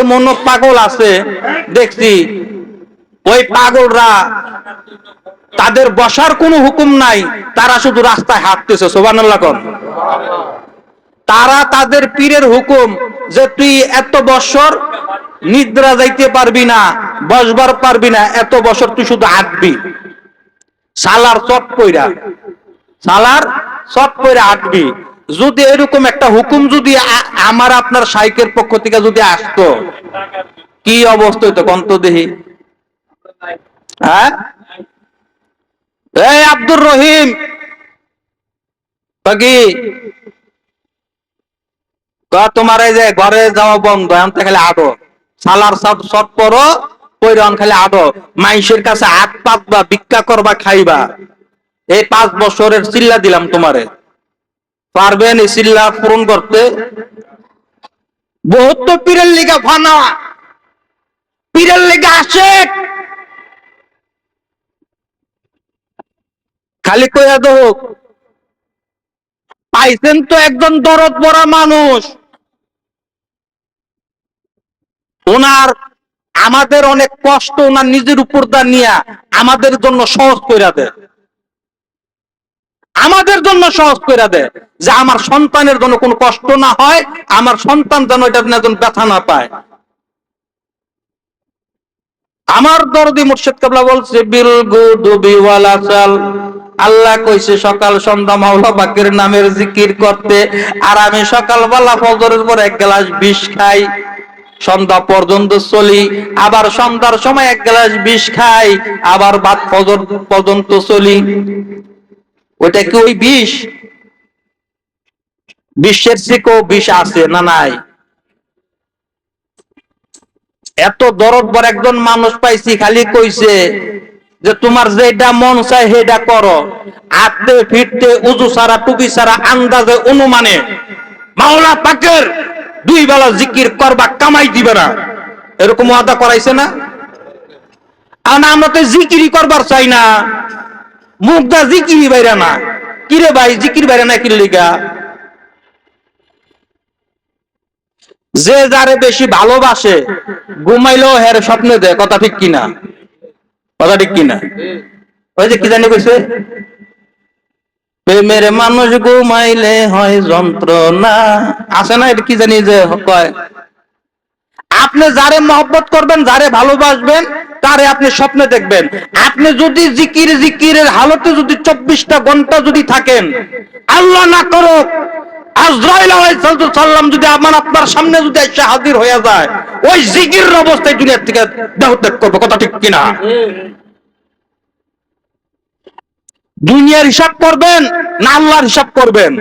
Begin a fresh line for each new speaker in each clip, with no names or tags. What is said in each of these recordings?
এমন পাগল আছে, দেখছি। ওই পাগলরা, তাদের বসার কোনো হুকুম নাই, তারা শুধু রাস্তায় হাঁটতেছে সোবানুল্লাহ তারা তাদের পীরের হুকুম যে তুই এত বছর নিদ্রা যাইতে পারবি না, বসবার পারবি না, এত বছর তুই শুধু হাঁটবি। সালার চট কইরা সালার চট কইরা হাঁটবি। যদি এরকম একটা হুকুম যদি আমার আপনার সাইকের পক্ষ থেকে যদি আসতো, কি অবস্থা হইতো কন্ত দেহি হ্যাঁ আব্দুর রহিম তোমার এই যে ঘরে যাওয়া বন্ধ, এখন তো খালি আডো সালার সব সব করো পৈরন খালি আডো মাইসের কাছে হাত পাতবা, ভিক্ষা করবা, খাইবা। এই পাঁচ বছরের চিল্লা দিলাম তোমারে। পারবেন এই চিল্লা পূরণ করতে। বহুত তো পীরের লিগা ফানা। পীরের লিগা আসে খালি কইয়া দো পাইছেন তো একজন দরদ পড়া মানুষ। ওনার আমাদের অনেক কষ্ট, ওনার নিজের উপর দা নিয়া আমাদের জন্য সহজ করে দেয় আমাদের জন্য সহজ করে দেয় যে আমার সন্তানের জন্য কোনো কষ্ট না হয়, আমার সন্তান যেন এটা যেন ব্যথা না পায়। আমার দরদি মুর্শিদ কাবলা বলছে, বিল ওয়াল আসাল আল্লাহ কইছে, সকাল সন্ধ্যা মাওলা বাকের নামের জিকির করতে, আর আমি সকালবেলা ফজরের পর এক গ্লাস বিষ খাই। সন্ধ্যা পর্যন্ত চলি, আবার সন্ধ্যার সময় এক গ্লাস বিষ খাই, আবার বাদ ফজর পর্যন্ত চলি। ওইটা কি ওই বিষ? বিশ্বের থেকেও বিষ আছে না নাই? এত দরদ বর একজন মানুষ পাইছি, খালি কইছে যে তোমার যেটা মন চায় সেটা করো। হাঁটতে, ফিরতে, উজু সারা টুপি সারা আন্দাজে, অনুমানে। মাওলা পাকের দুই বেলা জিকির করবা, কামাই দিবে না। এরকম ওয়াদা করাইছে না? আর আমরা তো জিকিরি করবার চাই না। মুখটা জিকিরি বাইরে না। কিরে ভাই, জিকির বাইরে না কিরে লিগা যে যারে বেশি ভালোবাসে, ঘুমাইলেও হের স্বপ্নে দেয়, কথা ঠিক কিনা? কথা ঠিক কিনা? ওই যে কি জানি কইছে? প্রেমের মানুষ ঘুমাইলে হয় যন্ত্রণা। আছে না এটা কি জানি যে কয়? আপনি যারে মহব্বত করবেন, যারে ভালোবাসবেন তারে আপনি স্বপ্নে দেখবেন। আপনি যদি জিকির জিকিরের হালতে যদি চব্বিশটা ঘণ্টা যদি থাকেন, আল্লাহ না করো আজরাইল আলাইহিস যদি আমার আপনার সামনে যদি এসে হাজির হয়ে যায়, ওই জিকির দুনিয়ার থেকে কথা ঠিক কিনা? দুনিয়ার হিসাব করবেন না আল্লাহর হিসাব করবেন?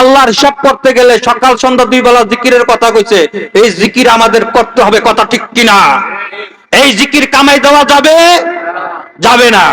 আল্লাহর হিসাব করতে গেলে সকাল, সন্ধ্যা দুই বেলা জিকিরের কথা কইছে। এই জিকির আমাদের করতে হবে, কথা ঠিক কিনা? এই জিকির কামাই দেওয়া যাবে? যাবে না।